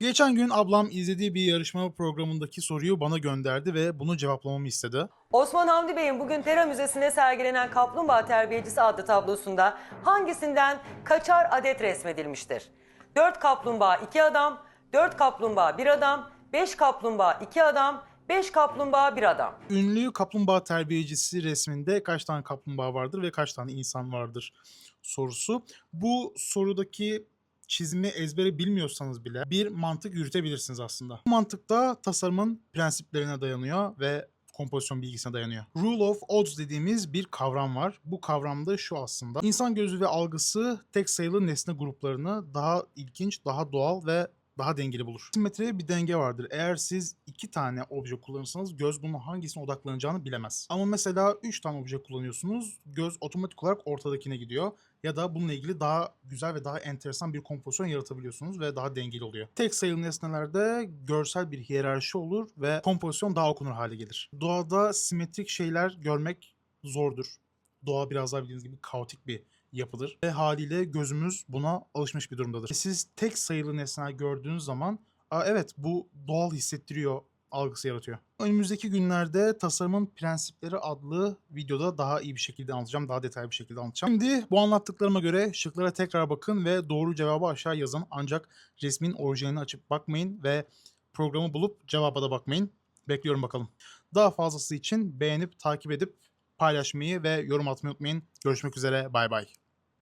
Geçen gün ablam izlediği bir yarışma programındaki soruyu bana gönderdi ve bunu cevaplamamı istedi. Osman Hamdi Bey'in bugün Pera Müzesi'nde sergilenen Kaplumbağa Terbiyecisi adlı tablosunda hangisinden kaçar adet resmedilmiştir? 4 kaplumbağa 2 adam, 4 kaplumbağa 1 adam, 5 kaplumbağa 2 adam, 5 kaplumbağa 1 adam. Ünlü kaplumbağa terbiyecisi resminde kaç tane kaplumbağa vardır ve kaç tane insan vardır sorusu. Bu sorudaki çizimi ezbere bilmiyorsanız bile bir mantık yürütebilirsiniz aslında. Bu mantık da tasarımın prensiplerine dayanıyor ve kompozisyon bilgisine dayanıyor. Rule of Odds dediğimiz bir kavram var. Bu kavramda şu aslında. İnsan gözü ve algısı tek sayılı nesne gruplarını daha ilginç, daha doğal ve daha dengeli bulur. Simetride bir denge vardır. Eğer siz iki tane obje kullanırsanız göz bunun hangisine odaklanacağını bilemez. Ama mesela üç tane obje kullanıyorsunuz. Göz otomatik olarak ortadakine gidiyor. Ya da bununla ilgili daha güzel ve daha enteresan bir kompozisyon yaratabiliyorsunuz ve daha dengeli oluyor. Tek sayılı nesnelerde görsel bir hiyerarşi olur ve kompozisyon daha okunur hale gelir. Doğada simetrik şeyler görmek zordur. Doğa biraz daha bildiğiniz gibi kaotik bir yapıdır. Ve haliyle gözümüz buna alışmış bir durumdadır. Siz tek sayılı nesneler gördüğünüz zaman Aa, evet bu doğal hissettiriyor algısı yaratıyor. Önümüzdeki günlerde tasarımın prensipleri adlı videoda daha iyi bir şekilde anlatacağım. Daha detaylı bir şekilde anlatacağım. Şimdi bu anlattıklarıma göre şıklara tekrar bakın ve doğru cevabı aşağı yazın. Ancak resmin orijinalini açıp bakmayın ve programı bulup cevaba da bakmayın. Bekliyorum bakalım. Daha fazlası için beğenip takip edip paylaşmayı ve yorum atmayı unutmayın. Görüşmek üzere. Bay bay.